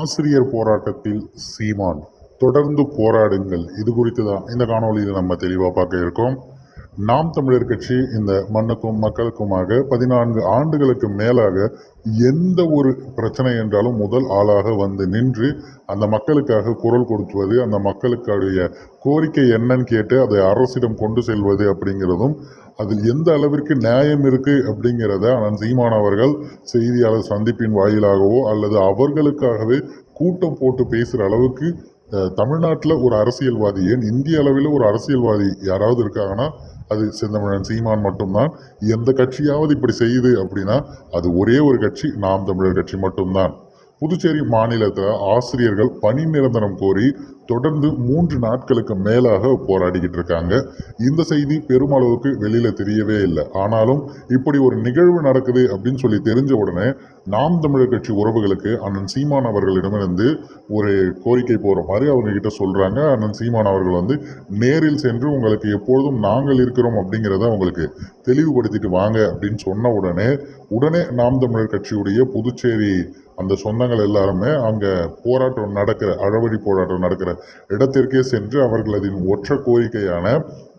ஆசிரியர் போராட்டத்தில் சீமான் தொடர்ந்து போராடுங்கள். இது குறித்து தான் இந்த காணொலியில் நம்ம தெளிவாக பார்க்க இருக்கோம். நாம் தமிழர் கட்சி இந்த மண்ணுக்கும் மக்களுக்குமாக பதினான்கு ஆண்டுகளுக்கு மேலாக எந்த ஒரு பிரச்சனை என்றாலும் முதல் ஆளாக வந்து நின்று அந்த மக்களுக்காக குரல் கொடுத்துவது அந்த மக்களுக்காடைய கோரிக்கை என்னன்னு கேட்டு அதை அரசிடம் கொண்டு செல்வது அப்படிங்கிறதும் அதில் எந்த அளவிற்கு நியாயம் இருக்கு அப்படிங்கிறத அண்ணன் சீமான் அவர்கள் செய்தியாளர் சந்திப்பின் வாயிலாகவோ அல்லது அவர்களுக்காகவே கூட்டம் போட்டு பேசுகிற அளவுக்கு தமிழ்நாட்டில் ஒரு அரசியல்வாதி ஏன் இந்திய அளவில் ஒரு அரசியல்வாதி யாராவது இருக்காங்கன்னா அது செந்தமிழன் சீமான் மட்டும்தான். எந்த கட்சியாவது இப்படி செய்யுது அப்படின்னா அது ஒரே ஒரு கட்சி நாம் தமிழர் கட்சி மட்டும்தான். புதுச்சேரி மாநிலத்தில் ஆசிரியர்கள் பணி நிரந்தரம் கோரி தொடர்ந்து மூன்று நாட்களுக்கு மேலாக போராடிக்கிட்டு இருக்காங்க. இந்த செய்தி பெருமளவுக்கு வெளியில் தெரியவே இல்லை. ஆனாலும் இப்படி ஒரு நிகழ்வு நடக்குது அப்படின்னு சொல்லி தெரிஞ்ச உடனே நாம் தமிழர் கட்சி உறவுகளுக்கு அண்ணன் சீமான் அவர்களிடமிருந்து ஒரு கோரிக்கை போகிற மாதிரி அவங்க கிட்ட சொல்கிறாங்க அண்ணன் சீமான் அவர்கள் வந்து நேரில் சென்று உங்களுக்கு எப்பொழுதும் நாங்கள் இருக்கிறோம் அப்படிங்கிறத உங்களுக்கு தெளிவுபடுத்திட்டு வாங்க அப்படின்னு சொன்ன உடனே உடனே நாம் தமிழர் கட்சியுடைய புதுச்சேரி அந்த சொந்தங்கள் எல்லாருமே அங்கே போராட்டம் நடக்கிற அழவழி போராட்டம் நடக்கிற இடத்திற்கே சென்று அவர்களதின் ஒற்ற கோரிக்கையான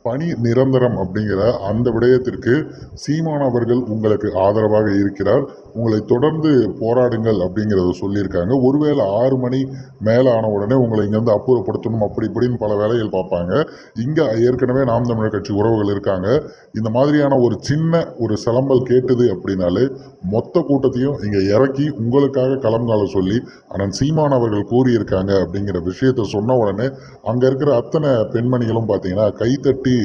பணி நிரந்தரம் அப்படிங்கிற அந்த விடயத்திற்கு சீமான் அவர்கள் உங்களுக்கு ஆதரவாக இருக்கிறார். உங்களை தொடர்ந்து போராடுங்கள் அப்படிங்கிறத சொல்லியிருக்காங்க. ஒருவேளை ஆறு மணி மேலே ஆன உடனே உங்களை இங்கேருந்து அப்புறப்படுத்தணும் அப்படி இப்படின்னு பல வேலைகள் பார்ப்பாங்க. இங்கே ஏற்கனவே நாம் தமிழர் கட்சி உறவுகள் இருக்காங்க. இந்த மாதிரியான ஒரு சின்ன ஒரு சிலம்பல் கேட்டது அப்படின்னாலே மொத்த கூட்டத்தையும் இங்கே இறக்கி உங்களுக்காக களம்கால சொல்லி அண்ணன் சீமான் அவர்கள் கூறியிருக்காங்க அப்படிங்கிற விஷயத்த சொன்ன உடனே அங்கே இருக்கிற அத்தனை பெண்மணிகளும் பார்த்தீங்கன்னா கைத்தட்டி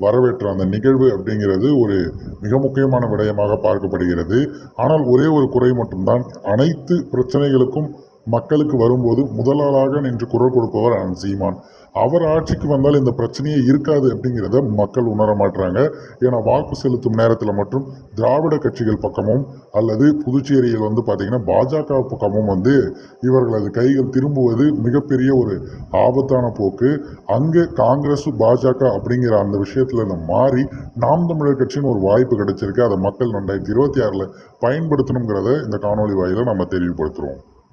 வரவேற்ற அந்த நிகழ்வு அப்படிங்கிறது ஒரு மிக முக்கியமான விடயமாக பார்க்கப்படுகிறது. ஆனால் ஒரே ஒரு குறை மட்டும்தான். அனைத்து பிரச்சனைகளுக்கும் மக்களுக்கு வரும்போது முதலாளாக நின்று குரல் கொடுப்பவர் அண்ணன் சீமான். அவர் ஆட்சிக்கு வந்தால் இந்த பிரச்சனையே இருக்காது அப்படிங்கிறத மக்கள் உணர மாட்டாங்க ஏன்னா வாக்கு செலுத்தும் நேரத்தில் மட்டும் திராவிட கட்சிகள் பக்கமும் அல்லது புதுச்சேரியில் வந்து பார்த்திங்கன்னா பாஜக பக்கமும் வந்து இவர்களது கைகள் திரும்புவது மிகப்பெரிய ஒரு ஆபத்தான போக்கு. அங்கே காங்கிரஸ் பாஜக அப்படிங்கிற அந்த விஷயத்தில் மாறி நாம் தமிழர் கட்சின்னு ஒரு வாய்ப்பு கிடைச்சிருக்கு. அதை மக்கள் ரெண்டாயிரத்தி இருபத்தி ஆறில் பயன்படுத்தணுங்கிறத இந்த காணொலி வாயில நம்ம தெளிவுபடுத்துகிறோம்